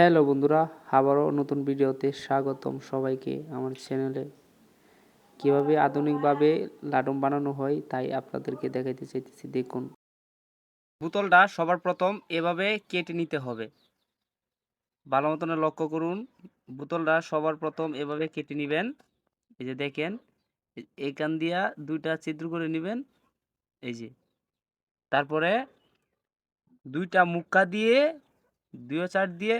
Hello বন্ধুরা, আবারও নতুন ভিডিওতে স্বাগতম সবাইকে আমার চ্যানেলে। কীভাবে আধুনিকভাবে লাডুম বানানো হয় তাই আপনাদেরকে দেখাইতে চাইতেছি, দেখুন। বোতলটা সবার প্রথম এভাবে কেটে নিতে হবে। ভালো মতন লক্ষ্য করুন, বোতলটা সবার প্রথম এভাবে কেটে নেবেন। এই যে দেখেন এখান দিয়া দুইটা ছিদ্র করে নেবেন। এই যে, তারপরে দুইটা মুক্কা দিয়ে, দুই চার দিয়ে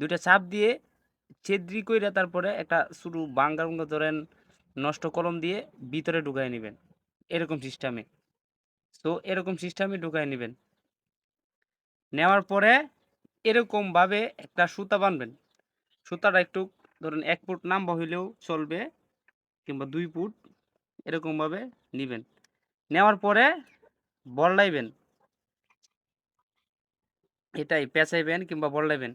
দুইটা চাপ দিয়ে ছেদ্রি কইরা তারপরে একটা শুরু বাঙ্গা বাঙ্গা ধরেন, নষ্ট কলম দিয়ে ভিতরে ঢুকাই নেবেন, এরকম সিস্টেমে। তো এরকম সিস্টেমে ঢুকাই নেবেন। নেওয়ার পরে এরকমভাবে একটা সুতা বানবেন। সুতাটা একটু ধরেন এক ফুট নাম্বা হইলেও চলবে কিংবা দুই ফুট, এরকমভাবে নেবেন। নেওয়ার পরে বল্লাইবেন। এটাই পেঁচাইবেন কিংবা বল্লাইবেন।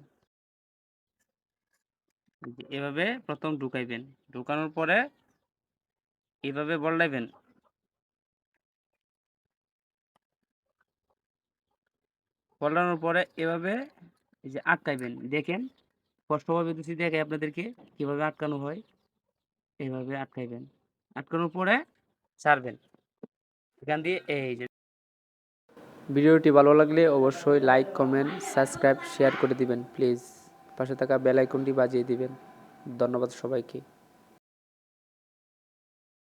এভাবে প্রথম ঢুকাইবেন। ঢুকানোর পরে এভাবে বল্লাইবেন। বল্লানোর পরে এভাবে এই যে আটকাইবেন। দেখেন, স্পষ্টভাবে দিচ্ছি দেখে আপনাদেরকে কীভাবে আটকানো হয়। এভাবে আটকাইবেন। আটকানোর পরে ছাড়বেন। এখান দিয়ে এই যে ভিডিওটি ভালো লাগলে অবশ্যই লাইক, কমেন্ট, সাবস্ক্রাইব, শেয়ার করে দিবেন, প্লিজ। পাশে থাকা বেল আইকনটি বাজিয়ে দিবেন। ধন্যবাদ সবাইকে।